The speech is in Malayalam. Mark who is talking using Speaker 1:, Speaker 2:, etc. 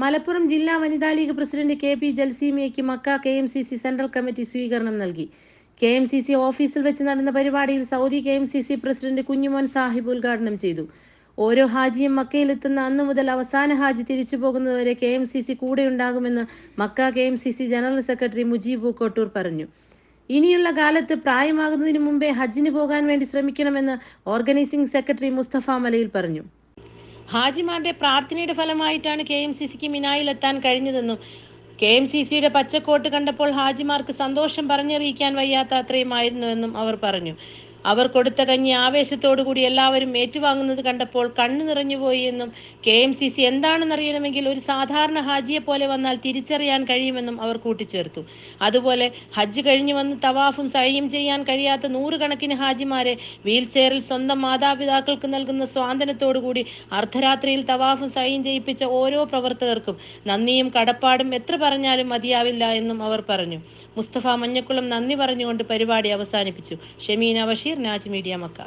Speaker 1: മലപ്പുറം ജില്ലാ വനിതാ league president K P ജൽസീമയ്ക്ക് Makkah K M C C central committee സ്വീകരണം നൽകി. കെ എം സി സി ഓഫീസിൽ വെച്ച് നടന്ന പരിപാടിയിൽ Saudi K M C C president Kunjumon Sahib ഉദ്ഘാടനം ചെയ്തു. ഓരോ ഹാജിയും മക്കയിലെത്തുന്ന അന്നു മുതൽ അവസാന ഹാജി തിരിച്ചു പോകുന്നതുവരെ K M C C കൂടെയുണ്ടാകുമെന്ന് Makkah K M C C general secretary Mujeeb Kottoor പറഞ്ഞു. ഇനിയുള്ള കാലത്ത് പ്രായമാകുന്നതിന് മുമ്പേ ഹജ്ജിന് പോകാൻ വേണ്ടി ശ്രമിക്കണമെന്ന് ഓർഗനൈസിംഗ് സെക്രട്ടറി മുസ്തഫ മലയിൽ പറഞ്ഞു. ഹാജിമാരുടെ പ്രാർത്ഥനയുടെ ഫലമായിട്ടാണ് കെ എം സി സിക്ക് മിനായിലെത്താൻ കഴിഞ്ഞതെന്നും കെ എം സി സിയുടെ പച്ചക്കോട്ട് കണ്ടപ്പോൾ ഹാജിമാർക്ക് സന്തോഷം പറഞ്ഞറിയിക്കാൻ വയ്യാത്ത അത്രയുമായിരുന്നുവെന്നും അവർ പറഞ്ഞു. അവർ കൊടുത്ത കഞ്ഞി ആവേശത്തോടുകൂടി എല്ലാവരും ഏറ്റുവാങ്ങുന്നത് കണ്ടപ്പോൾ കണ്ണു നിറഞ്ഞുപോയി എന്നും കെ എം സി സി എന്താണെന്നറിയണമെങ്കിൽ ഒരു സാധാരണ ഹാജിയെ പോലെ വന്നാൽ തിരിച്ചറിയാൻ കഴിയുമെന്നും അവർ കൂട്ടിച്ചേർത്തു. അതുപോലെ ഹജ്ജ് കഴിഞ്ഞു വന്ന് തവാഫും സഴിയും ചെയ്യാൻ കഴിയാത്ത നൂറുകണക്കിന് ഹാജിമാരെ വീൽ ചെയറിൽ സ്വന്തം മാതാപിതാക്കൾക്ക് നൽകുന്ന സ്വാതന്ത്ര്യത്തോടുകൂടി അർദ്ധരാത്രിയിൽ തവാഫും സഴിയും ചെയ്യിപ്പിച്ച ഓരോ പ്രവർത്തകർക്കും നന്ദിയും കടപ്പാടും എത്ര പറഞ്ഞാലും മതിയാവില്ല എന്നും അവർ പറഞ്ഞു. മുസ്തഫ മഞ്ഞക്കുളം നന്ദി പറഞ്ഞുകൊണ്ട് പരിപാടി അവസാനിപ്പിച്ചു. Shemeena Basheer Naj media Makkah.